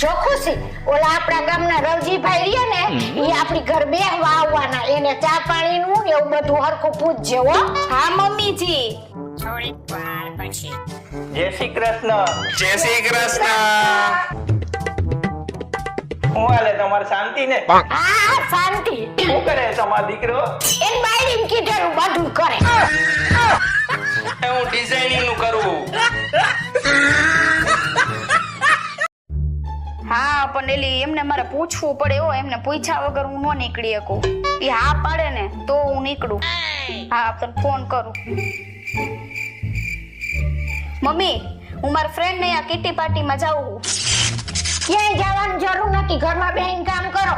જો ખુશી. ઓલા આપણા ગામના રવજીભાઈ રહ્યા ને એ આપણી ઘર બેહવા આવવાના એને ચા પાણીનું ને એવું બધું હરખું પૂછજે હો. હા મમ્મીજી. જય શ્રી કૃષ્ણ. જય શ્રી કૃષ્ણ. હું હાલે તમારે શાંતિ ને? હા. હા શાંતિ. શું કરે તમારો દીકરો? એન બાયડીને કીધેલું બધું કરે. હું ડિઝાઇનિંગનું કરું. હા પણ એલી એમને મારે પૂછવું પડે હો એમને પૂછ્યા વગર હું ન નીકળી શકું. એ હા પાડે ને તો હું નીકળું. હા તને ફોન કરું. મમ્મી હું મારા ફ્રેન્ડ ને આ કિટી પાર્ટીમાં જાઉં છું. ક્યાંય જવાની જરૂર નથી ઘરમાં બેહીને કામ કરો.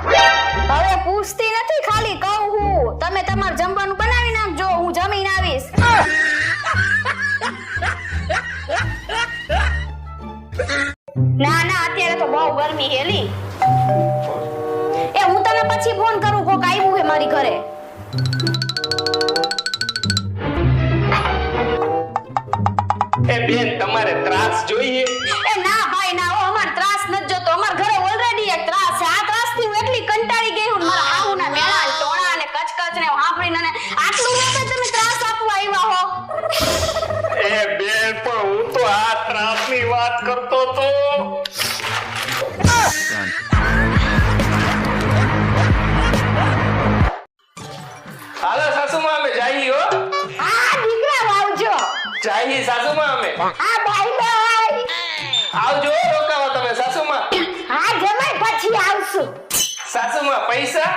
હવે પૂછતી નથી ખાલી કહું હું. તમે તમારું જમવાનું બનાવી નાખજો હું જમીને આવીશ. ના ના તો બહુ ગરમી હેલી એ હું તને પછી ફોન કરું કોક આવ્યું હે મારી ઘરે. એ બેન તમારે ત્રાસ જોઈએ? એ ના ભાઈ ના ઓ અમાર ત્રાસ નથી જોતો. અમાર ઘરે ઓલરેડી એક ત્રાસ છે. આ ત્રાસથી હું એટલી કંટાળી ગઈ હું મારા આવું ના મેળા ને ટોણા અને કચકચ ને સાંભળીને અને આટલું વખત તમે ત્રાસ આપવા આવ્યા હો. એ બેન પણ હું તો આ ત્રાસની વાત કરતો તો હાલો સાસુમાં અમે જાઈ હો. હા દીકરા આવજો. જાઈ સાસુમાં અમે. હા બાય બાય આવજો રોકાવો તમે સાસુમાં. હા જમાઈ પછી આવશું. સાસુમાં પૈસા.